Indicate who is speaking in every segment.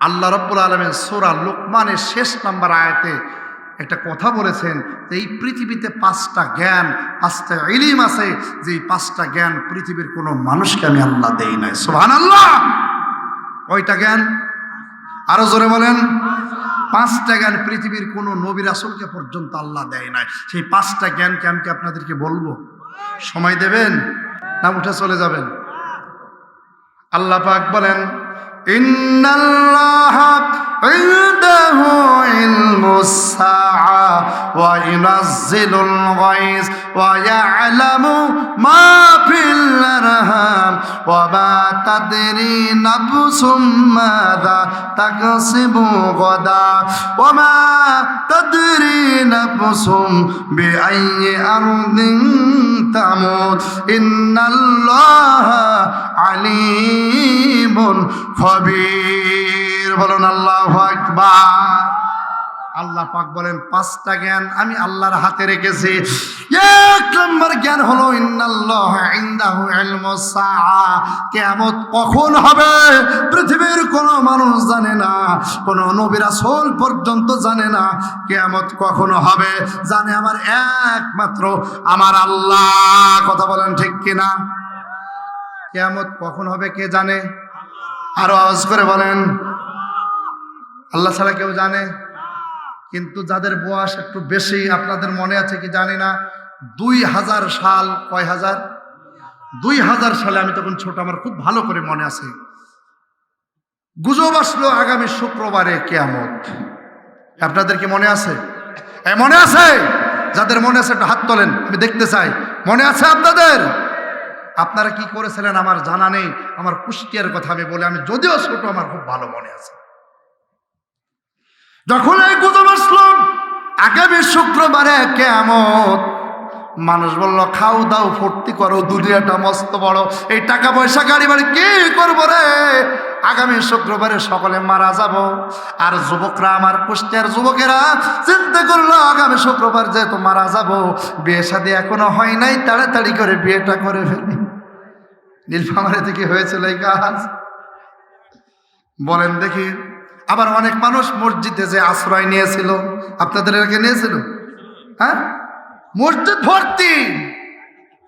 Speaker 1: আল্লাহ রব্বুল আলমের সোরা লোকমানের শেষ নাম্বার আয়াতে একটা কথা বলেছেন যে এই পৃথিবীতে পাঁচটা জ্ঞান, পাঁচটা ইলিম আছে, যে এই পাঁচটা জ্ঞান পৃথিবীর কোনো মানুষকে আমি আল্লাহ দেই নাই। সোহান আল্লাহ কয়টা জ্ঞান? আরও জোরে বলেন। পাঁচটা জ্ঞান পৃথিবীর কোনো নবী রাসুলকে পর্যন্ত আল্লাহ দেয় নাই। সেই পাঁচটা জ্ঞানকে আমি আপনাদেরকে বলব? সময় দেবেন? না, উঠে চলে যাবেন? আল্লাহ পাক বলেন ইন্নাল্লাহ ওয়া ইউনাজ্জিলুল গায়স ওয়া ইয়ালামু মা ফিল আরহাম ওয়া মা তাদরি নাফসুম মাযা তাকসিবু গাদা ওয়া মা তাদরি নাফসুম বিআইয়ি আরদিন তামুত ইন্নাল্লাহ আলিমুন খবীর বলুন আল্লাহু আকবার আল্লাহ পাক বলেন, পাঁচটা জ্ঞান আমি আল্লাহর হাতে রেখেছি। এক নম্বর জ্ঞান হলো কিয়ামত কখন হবে? পৃথিবীর কোনো মানুষ জানে না, কোনো নবী রাসূল পর্যন্ত জানে না। কিয়ামত কখন হবে? জানে আমার একমাত্র আমার আল্লাহ। কথা বলেন ঠিক কিনা? কিয়ামত কখন হবে কে জানে? আরও আওয়াজ করে বলেন আল্লাহ ছাড়া কেউ জানে? কিন্তু যাদের বয়স একটু বেশি, আপনাদের মনে আছে কি জানি না? দুই হাজার সাল, কয় হাজার? দুই হাজার সালে আমি তখন ছোট, আমার খুব ভালো করে মনে আছে। গুজব আসলো আগামী শুক্রবারে কেয়ামত। আপনাদের কি মনে আছে? এ, মনে আছে? যাদের মনে আছে একটু হাত তোলেন, আমি দেখতে চাই। মনে আছে আপনাদের? আপনারা কি করেছিলেন আমার জানা নেই, আমার কুষ্টিয়ার কথা আমি বলে, আমি যদিও ছোট, আমার খুব ভালো মনে আছে। যখন এই গুজব আসলো, আগামী শুক্রবারে কেমত মানুষ বলল, খাও দাও, ফুর্তি করো, দুনিয়াটা মস্ত বড়। এই টাকা পয়সা গাড়ি বাড়ি কি করব রে? আগামী শুক্রবারে সকলে মারা যাব। আর যুবকরা, আমার কুষ্টিয়ার যুবকেরা, চিন্তা করল, আগামী শুক্রবার যেহেতু মারা যাব, বিয়ে শাদী এখনও হয় নাই, তাড়াতাড়ি করে বিয়েটা করে ফেলি। নীলফামারে থেকে হয়েছিল এই কাজ? বলেন দেখি। আবার অনেক মানুষ মসজিদে যে আশ্রয় নিয়েছিল, আপনাদের এলাকে নিয়েছিল? হ্যাঁ? মসজিদ ভর্তি!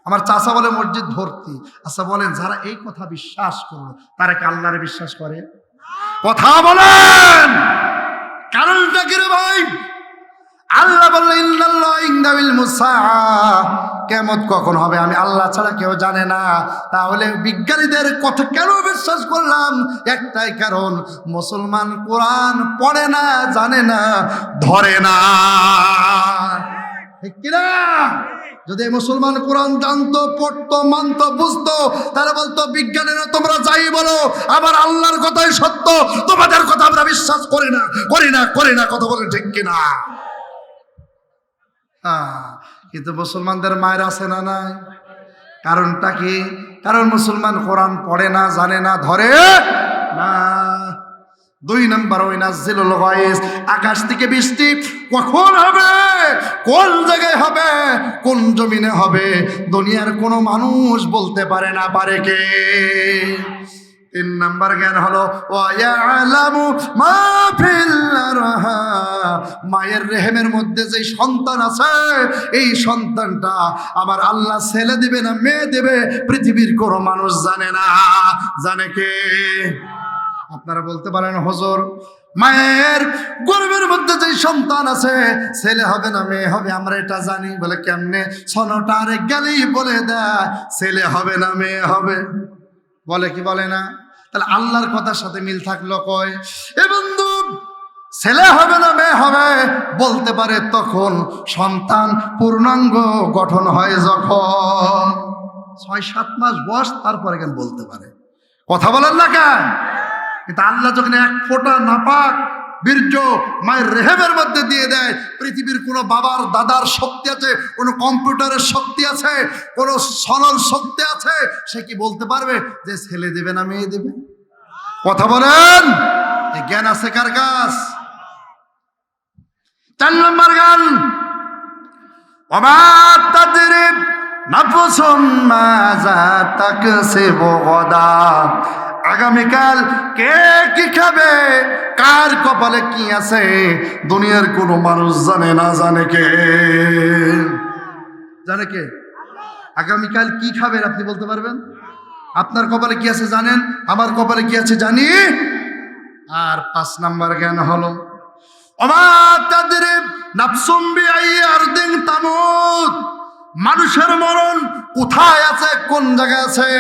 Speaker 1: আমার চাচা বলে মসজিদ ভর্তি। আচ্ছা বলেন, যারা এই কথা বিশ্বাস করল, তারা কি আল্লাহরে বিশ্বাস করে? কথা বলেন! কারণটা কি রে ভাই, আল্লাহ ইন্নাল্লাহ ইনদাবিল মুসা কেমত কখন হবে? আমি আল্লাহ ছাড়া কেউ জানে না। তাহলে বিজ্ঞানীদের কথা কেন বিশ্বাস করলাম? একটাই কারণ মুসলমান কোরআন পড়ে না জানে না ধরে না। ঠিক কিনা? যদি মুসলমান কোরআন জানতো পড়তো মানতো বুঝতো তারা বলতো বিজ্ঞানীরা তোমরা যাই বলো আবার আল্লাহর কথাই সত্য তোমাদের কথা আমরা বিশ্বাস করি না করি না করি না। কথা বলে ঠিক কিনা? হ্যাঁ, কিন্তু মুসলমানদের মায়ের আছে না নাই? কারণটা কি? কারণ মুসলমান কোরআন পড়ে না, জানে না, ধরে না। দুই নম্বর ওই নাজিলুল গায়েস, আকাশ থেকে বৃষ্টি কখন হবে? কোন জায়গায় হবে? কোন জমিনে হবে? দুনিয়ার কোনো মানুষ বলতে পারে না, পারে কে? তিন নাম্বার জ্ঞান হলো। মায়ের রেহেমের মধ্যে যে সন্তান আছে, এই সন্তানটা আমার আল্লাহ ছেলে দিবে না মেয়ে দেবে, পৃথিবীর কোনো মানুষ জানে না। জানে কে? আপনারা বলতে পারেন, হজর, মায়ের গর্বের মধ্যে যে সন্তান আছে, ছেলে হবে না মেয়ে হবে, আমরা এটা জানি। বলে কেমনে? ছনটা আরেক গেলেই বলে দেয়, ছেলে হবে না মেয়ে হবে। বলে কি বলে না? তাহলে আল্লাহর কথার সাথে মিল থাকল কয়? এ বন্ধু, ছেলে হবে না মেয়ে হবে? বলতে পারে তখন সন্তান পূর্ণাঙ্গ গঠন হয় যখন। ছয়, সাত মাস বয়স, তারপরে কেন বলতে পারে? কথা বলেন না কেন? কিন্তু আল্লাহ যখন এক ফোঁটা নাপাক বীর্য মায়ের রেহেবের মধ্যে দিয়ে দেয়। পৃথিবীর কোনো বাবার, দাদার শক্তি আছে, কোনো কম্পিউটারের শক্তি আছে, কোনো সনল শক্তি আছে, সে কি বলতে পারবে যে ছেলে দেবে না, মেয়ে দেবে? কথা বলেন? জ্ঞান আছে কার কাছ? চার নম্বর গান। তাদের নাফসুন মাজা তাকসিবু গদা। আগামীকাল কে কি খাবে? কার কপালে কি আছে? দুনিয়ার কোনো মানুষ জানে না, জানে কে? জানে কে? আগামীকাল কি খাবেন আপনি বলতে পারবেন? আপনার কপালে কি আছে জানেন? আমার কপালে কি আছে জানি? আর পাঁচ নাম্বার জ্ঞান হলো অমা তাদের আর বিআইয়ারদিন তামুত। মানুষের মরণ কোথায় আছে? কোন জায়গায় আছে?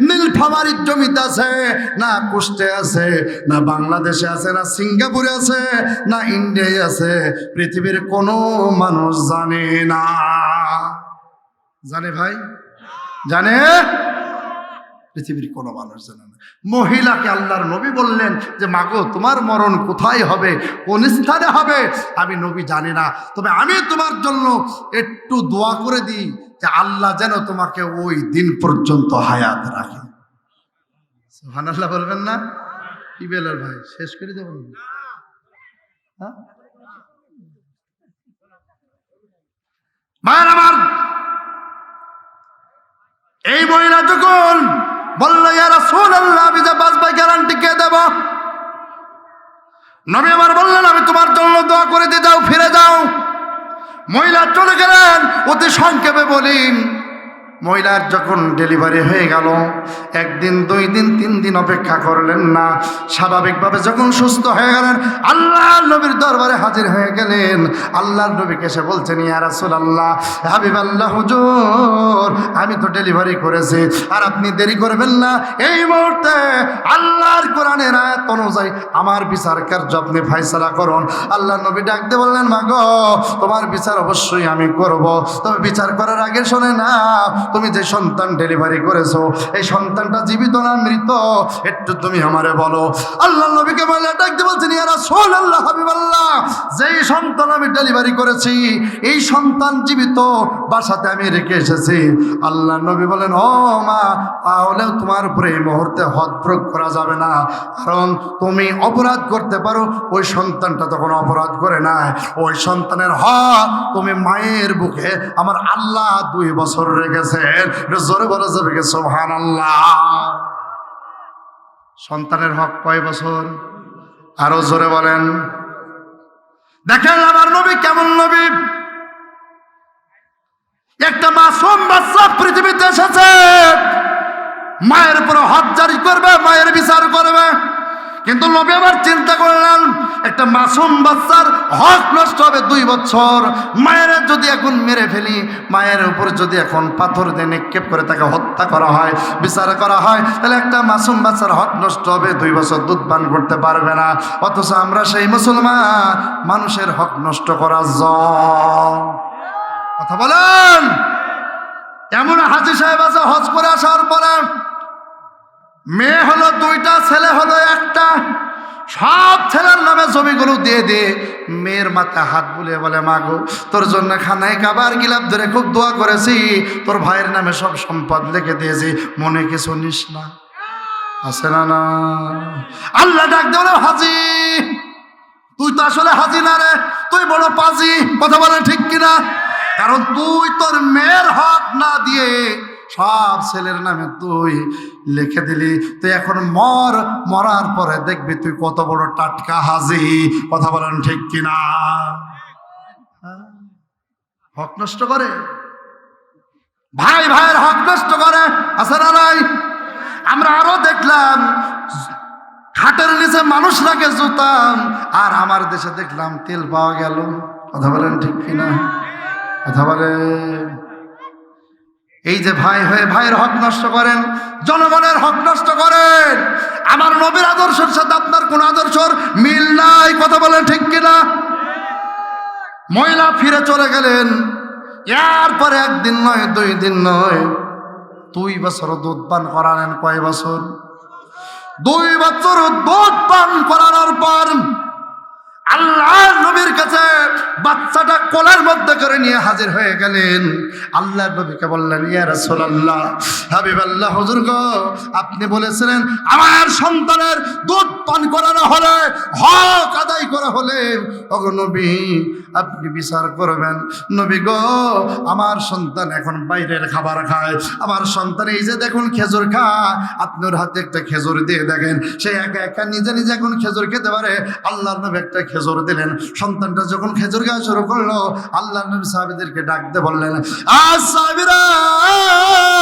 Speaker 1: নীলফামারির জমিতে আছে না কুষ্টে আছে? না বাংলাদেশে আছে? না সিঙ্গাপুরে আছে? না ইন্ডিয়ায় আছে? পৃথিবীর কোনো মানুষ জানে না। জানে ভাই? জানে? পৃথিবীর কোনো মানুষ জানে না। মহিলাকে আল্লাহর নবী বললেন যে, মাগো, তোমার মরণ কোথায় হবে? কোন স্থানে হবে? আমি নবী জানি না। তবে আমি তোমার জন্য একটু দোয়া করে দিই যে, আল্লাহ যেন তোমাকে ওই দিন পর্যন্ত হায়াত রাখে। সুবহানাল্লাহ বলবেন না? কি বেলার ভাই, শেষ করে দেবেন হ্যাঁ? আমার এই মহিলা যখন বলল ইয়ারা সোল আল্লাহ আমি যে বাঁচবে গ্যারান্টি কে দেব? নবী আমার বললেন, আমি তোমার জন্য দোয়া করে দিয়ে যাও, ফিরে যাও। মহিলা চলে গেলেন, অতি সংক্ষেপে বলি মহিলার যখন ডেলিভারি হয়ে গেল, একদিন, দুই দিন, তিন দিন অপেক্ষা করলেন না। স্বাভাবিকভাবে যখন সুস্থ হয়ে গেলেন আল্লাহ নবীর দরবারে হাজির হয়ে গেলেন। আল্লাহর নবীকে সে বলছেন, ইয়া রাসূল আল্লাহ হাবিব আল্লাহ হুজুর, আমি তো ডেলিভারি করেছি, আর আপনি দেরি করবেন না। এই মুহূর্তে আল্লাহর কোরআনের আয়াত অনুযায়ী আমার বিচার কার্য আপনি ফাইসলা করুন। আল্লাহ নবী ডাকতে বললেন মা গো তোমার বিচার অবশ্যই আমি করব। তবে বিচার করার আগে শোনে না তুমি যে সন্তান ডেলিভারি করেছ, এই সন্তানটা জীবিত না মৃত? একটু তুমি আমারে বলো। আল্লাহ নবীকে বলে ডাকতে বলছেন ইয়ারা শোন আল্লাহ হাবিবাল্লাহ, যেই সন্তান আমি ডেলিভারি করেছি, এই সন্তান জীবিত, বাসাতে আমি রেখে এসেছি। আল্লাহ নবী বলেন, ও মা, তাহলেও তোমার উপরে এই মুহূর্তে হদ প্রয়োগ করা যাবে না। কারণ তুমি অপরাধ করতে পারো, ওই সন্তানটা তখন অপরাধ করে না ওই সন্তানের হক তুমি মায়ের বুকে আমার আল্লাহ দুই বছর রেখেছেন একটু জোরে বলে যাবে সোহান সন্তানের হক কয় বছর? আরও জোরে বলেন। দেখেন আমার নবী কেমন নবী? একটা মাসুম বাচ্চা পৃথিবীতে এসেছে। মায়ের উপর হক জারি করবে, মায়ের বিচার করবে। কিন্তু নবী আবার চিন্তা করলেন, একটা মাসুম বাচ্চার হক নষ্ট হবে দুই বছর। মায়ের যদি এখন মেরে ফেলি, মায়ের উপর যদি এখন পাথর দিয়ে নিক্ষেপ করে তাকে হত্যা করা হয়, বিচার করা হয়, তাহলে একটা মাসুম বাচ্চার হক নষ্ট হবে, দুই বছর দুধ পান করতে পারবে না। অথচ আমরা সেই মুসলমান, মানুষের হক নষ্ট করার জন্য। কথা বলেন? এমন হাজি সাহেব আছে হজ করে আসার পরে মেয়ে হলো দুইটা, ছেলে হলো একটা। সব ছেলের নামে জমিগুলো দিয়ে দিয়ে মেয়ের মাথায় হাত বুলিয়ে বলে মাগো তোর জন্য খানায় কাবার গিলাপ ধরে খুব দোয়া করেছি। তোর ভাইয়ের নামে সব সম্পদ লিখে দিয়েছি। মনে কিছু নিস না। আছে না না? আল্লাহ ডাক দেওয়া হাজি, তুই তো আসলে হাজি না রে। তুই বড় পাজি। কথা বলে ঠিক কিনা? কারণ তুই তোর মেয়ের হক না দিয়ে সব ছেলের নামে তুই লিখে দিলি। তুই এখন মর, মরার পরে দেখবি তুই কত বড় টাটকা হাজি। কথা বলেন ঠিক কিনা? হক নষ্ট করে? ভাই, ভাইয়ের হক নষ্ট করে? আছে নাই? আমরা আরও দেখলাম খাটের নিচে মানুষ রাখে জুতা। আর আমার দেশে দেখলাম তেল পাওয়া গেল। কথা বলেন ঠিক কিনা? কথা বলেন। এই যে ভাই হয়ে ভাইয়ের হক নষ্ট করেন, জনগণের হক নষ্ট করেন। আমার নবীর আদর্শের সাথে আপনার কোন আদর্শর মিল নাই, কথা বলেন ঠিক কিনা? মহিলা ফিরে চলে গেলেন এরপরে একদিন নয়, দুই দিন নয়, দুই বছর দুধ পান করালেন কয় বছর? দুই বছর দুধ পান করানোর পর আল্লাহ নবীর কাছে বাচ্চাটা কোলার মধ্যে করে নিয়ে হাজির হয়ে গেলেন। আল্লাহ নবীকে বললেন, ইয়া রাসূলুল্লাহ হাবিব আল্লাহ হুজুর গো, আপনি বলেছিলেন, আমার সন্তানের দুধ পান করানো হলে, হক আদায় করা হলে। ওগো নবী আপনি বিচার করবেন। নবী গো, আমার সন্তান এখন বাইরের খাবার খায়। আমার সন্তান এই যে দেখুন খেজুর খায়। আপনার হাতে একটা খেজুর দিয়ে দেখেন। সে একা একা নিজে নিজে এখন খেজুর খেতে পারে। আল্লাহ নবী একটা খেজুর দিলেন। সন্তানটা যখন খেজুর খাওয়া শুরু করল আল্লাহ নবী সাহাবিদেরকে ডাকতে বললেন, আজ সাহাবিরা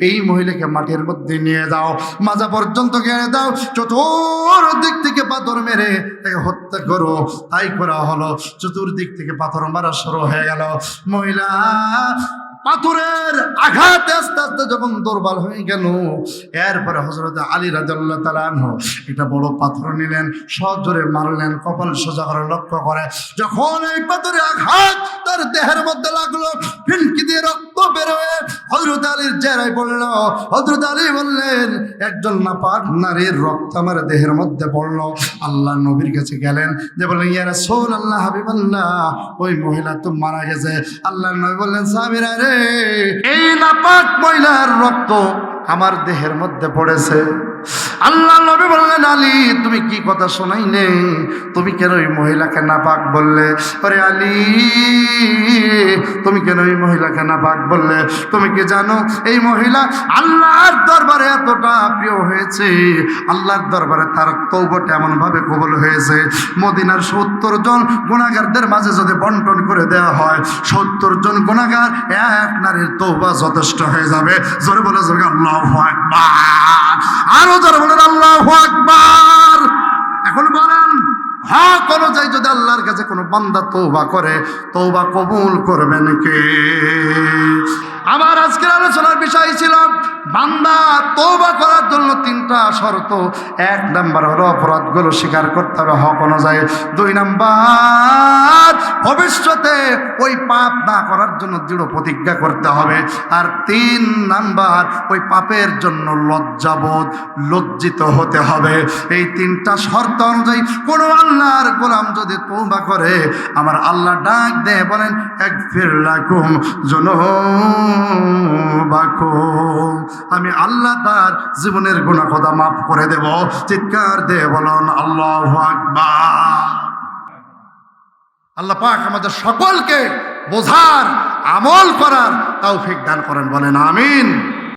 Speaker 1: এই মহিলাকে মাটির মধ্যে নিয়ে যাও। মাজা পর্যন্ত গেড়ে দাও। চতুর্দিক থেকে পাথর মেরে তাকে হত্যা করো। তাই করা হলো। চতুর্দিক থেকে পাথর মারা শুরু হয়ে গেল। মহিলা পাথরের আঘাতে আস্তে আস্তে যখন দুর্বল হয়ে গেল, এরপরে হজরত আলী রাজাল্লাহ তালাহ এটা বড় পাথর নিলেন সজোরে মারলেন, কপাল সোজা করে লক্ষ্য করে। যখন এই পাথরে আঘাত তার দেহের মধ্যে লাগল, ফিনকি দিয়ে রক্ত বেরোয় হজরত আলীর জেরায় পড়ল। হজরত আলী বললেন, একজন নাপাক নারীর রক্ত আমার দেহের মধ্যে পড়ল। আল্লাহ নবীর কাছে গেলেন, যে বললেন ইয়ারা সোল আল্লাহ হাবিবাল্লাহ, ওই মহিলা তো মারা গেছে। আল্লাহ নবী বললেন সাবিরা রে এই নাপাক মহিলার রক্ত আমার দেহের মধ্যে পড়েছে। আল্লাহ নবী বললেন, আলী, তুমি কি কথা শোনাই নেই তুমি কেন ওই মহিলাকে নাপাক বললে? আরে আলী, তুমি কেন ওই মহিলাকে না নাপাক বললে? তুমি কি জানো, এই মহিলা আল্লাহর দরবারে এতটা প্রিয় হয়েছে। আল্লাহর দরবারে তার তৌবটা এমন ভাবে কবল হয়েছে। মদিনার সত্তর জন গুণাগারদের মাঝে যদি বন্টন করে দেওয়া হয়, সত্তর জন গুণাগার এক নারীর তৌবা যথেষ্ট হয়ে যাবে। জোরে বলে যাবে, আল্লাহ আরও জোরে বলেন, আল্লাহ আকবার। এখন বলেন হক অনুযায়ী যদি আল্লাহর কাছে কোনো বান্দা তৌবা করে তৌবা কবুল করবেন কে? আমার আজকের আলোচনার বিষয় ছিল বান্দা তৌবা করার জন্য তিনটা শর্ত। এক নাম্বার হলো অপরাধগুলো স্বীকার করতে হবে হক অনুযায়ী। দুই নাম্বার, ভবিষ্যতে ওই পাপ না করার জন্য দৃঢ় প্রতিজ্ঞা করতে হবে। আর তিন নাম্বার, ওই পাপের জন্য লজ্জাবোধ, লজ্জিত হতে হবে। এই তিনটা শর্ত অনুযায়ী কোনো আল্লাহর যদি তৌবা করে, আমার আল্লাহ ডাক দে বলেন এক ফিরলাকুম জনবাকুম আমি আল্লাহ তার জীবনের গুণা কথা মাফ করে দেব। চিৎকার দে বলুন, আল্লাহ আল্লাহ পাক আমাদের সকলকে বোঝার, আমল করার তাও ফিক দান করেন, বলেন, আমিন।